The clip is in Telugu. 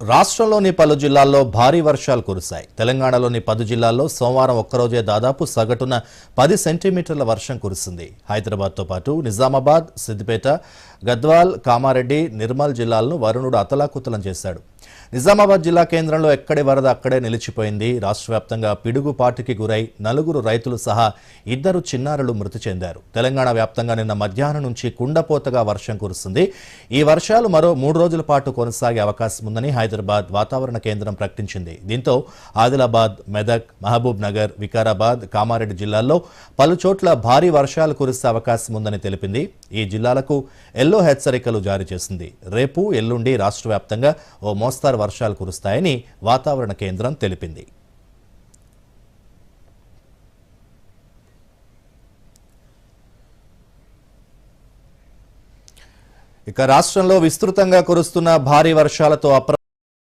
రాష్ట్రంలోని పలు జిల్లాల్లో భారీ వర్షాలు కురిశాయి. తెలంగాణలోని పది జిల్లాల్లో సోమవారం ఒక్కరోజే దాదాపు సగటున పది సెంటీమీటర్ల వర్షం కురిసింది. హైదరాబాద్తో పాటు నిజామాబాద్ సిద్దిపేట గద్వాల్ కామారెడ్డి నిర్మల్ జిల్లాలను వరుణుడు అతలాకుతలం చేశాడు. నిజామాబాద్ జిల్లా కేంద్రంలో ఎక్కడి వరద అక్కడే నిలిచిపోయింది. రాష్ట్ర వ్యాప్తంగా పిడుగుపాటుకి గురై నలుగురు రైతులు సహా ఇద్దరు చిన్నారులు మృతి చెందారు. తెలంగాణ వ్యాప్తంగా నిన్న మధ్యాహ్నం నుంచి కుండపోతగా వర్షం కురుస్తుంది ఈ వర్షాలు మరో మూడు రోజుల పాటు కొనసాగే అవకాశం ఉందని హైదరాబాద్ వాతావరణ కేంద్రం ప్రకటించింది. దీంతో ఆదిలాబాద్ మెదక్ మహబూబ్ నగర్ వికారాబాద్ కామారెడ్డి జిల్లాల్లో పలు చోట్ల భారీ వర్షాలు కురిసే అవకాశం ఉందని తెలిపింది. ఈ జిల్లాలకు ఎల్లో హెచ్చరికలు జారీ చేసింది. రేపు ఎల్లుండి రాష్ట్ర వ్యాప్తంగా ఓ మోస్తారు వర్షాలు కురుస్తాయని వాతావరణ కేంద్రం తెలిపింది. ఇక రాష్ట్రంలో విస్తృతంగా కురుస్తున్న భారీ వర్షాలతో అప్ర